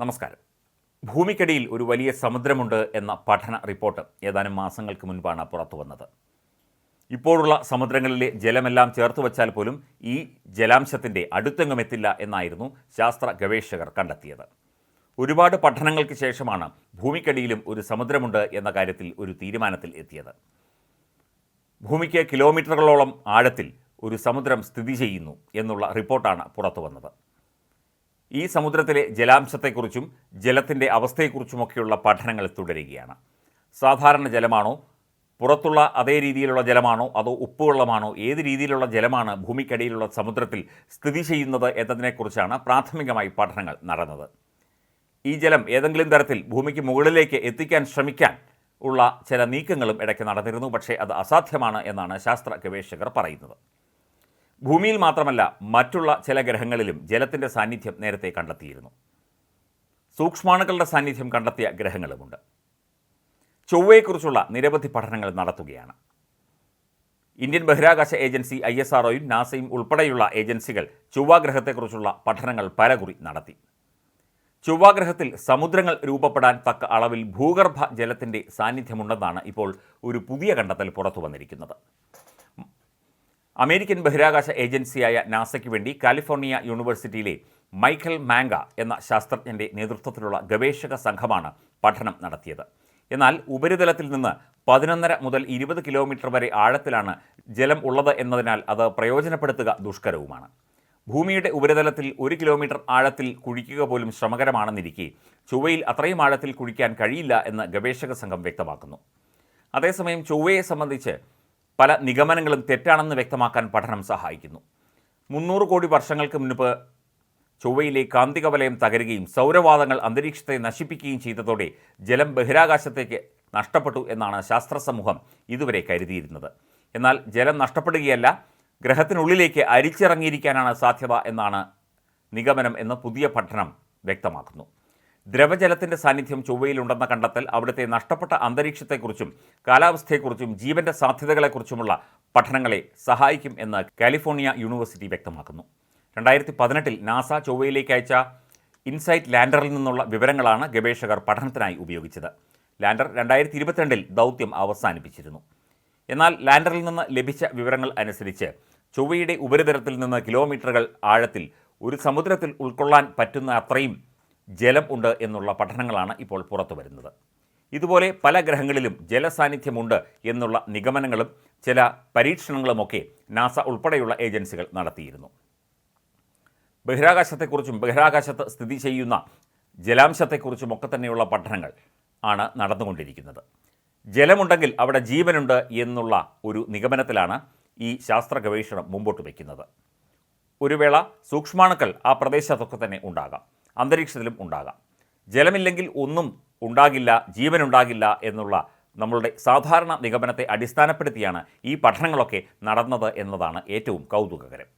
നമസ്കാരം. ഭൂമിക്കടിയിൽ ഒരു വലിയ സമുദ്രമുണ്ട് എന്ന പഠന റിപ്പോർട്ട് ഏതാനും മാസങ്ങൾക്ക് മുൻപാണ് പുറത്തു വന്നത്. ഇപ്പോഴുള്ള സമുദ്രങ്ങളിലെ ജലമെല്ലാം ചേർത്ത് വച്ചാൽ പോലും ഈ ജലാംശത്തിന്റെ അടുത്തെങ്ങും എത്തില്ല എന്നായിരുന്നു ശാസ്ത്ര ഗവേഷകർ കണ്ടെത്തിയത്. ഒരുപാട് പഠനങ്ങൾക്ക് ശേഷമാണ് ഭൂമിക്കടിയിലും ഒരു സമുദ്രമുണ്ട് എന്ന കാര്യത്തിൽ ഒരു തീരുമാനത്തിൽ എത്തിയത്. ഭൂമിക്ക് കിലോമീറ്ററുകളോളം ആഴത്തിൽ ഒരു സമുദ്രം സ്ഥിതി ചെയ്യുന്നു എന്നുള്ള റിപ്പോർട്ടാണ് പുറത്തു വന്നത്. ഈ സമുദ്രത്തിലെ ജലാംശത്തെക്കുറിച്ചും ജലത്തിന്റെ അവസ്ഥയെക്കുറിച്ചുമൊക്കെയുള്ള പഠനങ്ങൾ തുടരുകയാണ്. സാധാരണ ജലമാണോ? പുറത്തുള്ള അതേ രീതിയിലുള്ള ജലമാണോ? അതോ ഉപ്പുവെള്ളമാണോ? ഏത് രീതിയിലുള്ള ജലമാണ് ഭൂമിക്കടിയിലുള്ള സമുദ്രത്തിൽ സ്ഥിതി ചെയ്യുന്നത് എന്നതിനെക്കുറിച്ചാണ് പ്രാഥമികമായി പഠനങ്ങൾ നടന്നത്. ഈ ജലം ഏതെങ്കിലും തരത്തിൽ ഭൂമിക്ക് മുകളിലേക്ക് എത്തിക്കാൻ ശ്രമിക്കാൻ ഉള്ള ചില നീക്കങ്ങളും ഇടയ്ക്ക് നടന്നിരുന്നു. പക്ഷേ അത് അസാധ്യമാണ് എന്നാണ് ശാസ്ത്ര ഗവേഷകർ പറയുന്നത്. ഭൂമിയിൽ മാത്രമല്ല മറ്റുള്ള ചില ഗ്രഹങ്ങളിലും ജലത്തിന്റെ സാന്നിധ്യം നേരത്തെ കണ്ടെത്തിയിരുന്നു. സൂക്ഷ്മാണുക്കളുടെ സാന്നിധ്യം കണ്ടെത്തിയ ഗ്രഹങ്ങളുമുണ്ട്. ചൊവ്വയെക്കുറിച്ചുള്ള നിരവധി പഠനങ്ങൾ നടത്തുകയാണ്. ഇന്ത്യൻ ബഹിരാകാശ ഏജൻസി ഐ എസ് ആർഒയും നാസയും ഉൾപ്പെടെയുള്ള ഏജൻസികൾ ചൊവ്വാഗ്രഹത്തെക്കുറിച്ചുള്ള പഠനങ്ങൾ പലകുറി നടത്തി. ചൊവ്വാഗ്രഹത്തിൽ സമുദ്രങ്ങൾ രൂപപ്പെടാൻ തക്ക അളവിൽ ഭൂഗർഭ ജലത്തിന്റെ സാന്നിധ്യമുണ്ടെന്നാണ് ഇപ്പോൾ ഒരു പുതിയ കണ്ടെത്തൽ പുറത്തു വന്നിരിക്കുന്നത് അമേരിക്കൻ ബഹിരാകാശ ഏജൻസിയായ നാസയ്ക്ക് വേണ്ടി കാലിഫോർണിയ യൂണിവേഴ്സിറ്റിയിലെ മൈക്കൽ മാങ്ക എന്ന ശാസ്ത്രജ്ഞന്റെ നേതൃത്വത്തിലുള്ള ഗവേഷക സംഘമാണ് പഠനം നടത്തിയത്. എന്നാൽ ഉപരിതലത്തിൽ നിന്ന് പതിനൊന്നര മുതൽ ഇരുപത് കിലോമീറ്റർ വരെ ആഴത്തിലാണ് ജലം ഉള്ളത് എന്നതിനാൽ അത് പ്രയോജനപ്പെടുത്തുക ദുഷ്കരവുമാണ്. ഭൂമിയുടെ ഉപരിതലത്തിൽ ഒരു കിലോമീറ്റർ ആഴത്തിൽ കുഴിക്കുക പോലും ശ്രമകരമാണെന്നിരിക്കെ ചൊവ്വയിൽ അത്രയും ആഴത്തിൽ കുഴിക്കാൻ കഴിയില്ല എന്ന് ഗവേഷക സംഘം വ്യക്തമാക്കുന്നു. അതേസമയം ചൊവ്വയെ സംബന്ധിച്ച് പല നിഗമനങ്ങളും തെറ്റാണെന്ന് വ്യക്തമാക്കാൻ പഠനം സഹായിക്കുന്നു. മുന്നൂറ് കോടി വർഷങ്ങൾക്ക് മുൻപ് ചൊവ്വയിലെ കാന്തിക വലയം തകരുകയും സൗരവാദങ്ങൾ അന്തരീക്ഷത്തെ നശിപ്പിക്കുകയും ചെയ്തതോടെ ജലം ബഹിരാകാശത്തേക്ക് നഷ്ടപ്പെട്ടു എന്നാണ് ശാസ്ത്ര സമൂഹം ഇതുവരെ കരുതിയിരുന്നത്. എന്നാൽ ജലം നഷ്ടപ്പെടുകയല്ല ഗ്രഹത്തിനുള്ളിലേക്ക് അരിച്ചിറങ്ങിയിരിക്കാനാണ് സാധ്യത എന്നാണ് നിഗമനം എന്ന പുതിയ പഠനം വ്യക്തമാക്കുന്നു. ദ്രവജലത്തിന്റെ സാന്നിധ്യം ചൊവ്വയിലുണ്ടെന്ന കണ്ടെത്തൽ അവിടുത്തെ നഷ്ടപ്പെട്ട അന്തരീക്ഷത്തെക്കുറിച്ചും കാലാവസ്ഥയെക്കുറിച്ചും ജീവന്റെ സാധ്യതകളെക്കുറിച്ചുമുള്ള പഠനങ്ങളെ സഹായിക്കും എന്ന് കാലിഫോർണിയ യൂണിവേഴ്സിറ്റി വ്യക്തമാക്കുന്നു. രണ്ടായിരത്തി പതിനെട്ടിൽ നാസ ചൊവ്വയിലേക്ക് അയച്ച ഇൻസൈറ്റ് ലാൻഡറിൽ നിന്നുള്ള വിവരങ്ങളാണ് ഗവേഷകർ പഠനത്തിനായി ഉപയോഗിച്ചത്. ലാൻഡർ രണ്ടായിരത്തി ഇരുപത്തിരണ്ടിൽ ദൗത്യം അവസാനിപ്പിച്ചിരുന്നു. എന്നാൽ ലാൻഡറിൽ നിന്ന് ലഭിച്ച വിവരങ്ങൾ അനുസരിച്ച് ചൊവ്വയുടെ ഉപരിതലത്തിൽ നിന്ന് കിലോമീറ്ററുകൾ ആഴത്തിൽ ഒരു സമുദ്രത്തിൽ ഉൾക്കൊള്ളാൻ പറ്റുന്ന അത്രയും ജലം ഉണ്ട് എന്നുള്ള പഠനങ്ങളാണ് ഇപ്പോൾ പുറത്തു വരുന്നത്. ഇതുപോലെ പല ഗ്രഹങ്ങളിലും ജലസാന്നിധ്യമുണ്ട് എന്നുള്ള നിഗമനങ്ങളും ചില പരീക്ഷണങ്ങളുമൊക്കെ നാസ ഉൾപ്പെടെയുള്ള ഏജൻസികൾ നടത്തിയിരുന്നു. ബഹിരാകാശത്തെക്കുറിച്ചും ബഹിരാകാശത്ത് സ്ഥിതി ചെയ്യുന്ന ജലാംശത്തെക്കുറിച്ചും ഒക്കെ തന്നെയുള്ള പഠനങ്ങൾ ആണ് നടന്നുകൊണ്ടിരിക്കുന്നത്. ജലമുണ്ടെങ്കിൽ അവിടെ ജീവനുണ്ട് എന്നുള്ള ഒരു നിഗമനത്തിലാണ് ഈ ശാസ്ത്ര ഗവേഷണം മുമ്പോട്ട് വയ്ക്കുന്നത് ഒരു വേള സൂക്ഷ്മാണുക്കൾ ആ പ്രദേശത്തൊക്കെ തന്നെ ഉണ്ടാകാം. അന്തരീക്ഷത്തിലും ഉണ്ടാകാം. ജലമില്ലെങ്കിൽ ഒന്നും ഉണ്ടാകില്ല ജീവനുണ്ടാകില്ല എന്നുള്ള നമ്മളുടെ സാധാരണ നിഗമനത്തെ അടിസ്ഥാനപ്പെടുത്തിയാണ് ഈ പഠനങ്ങളൊക്കെ നടന്നത് എന്നതാണ് ഏറ്റവും കൗതുകകരം.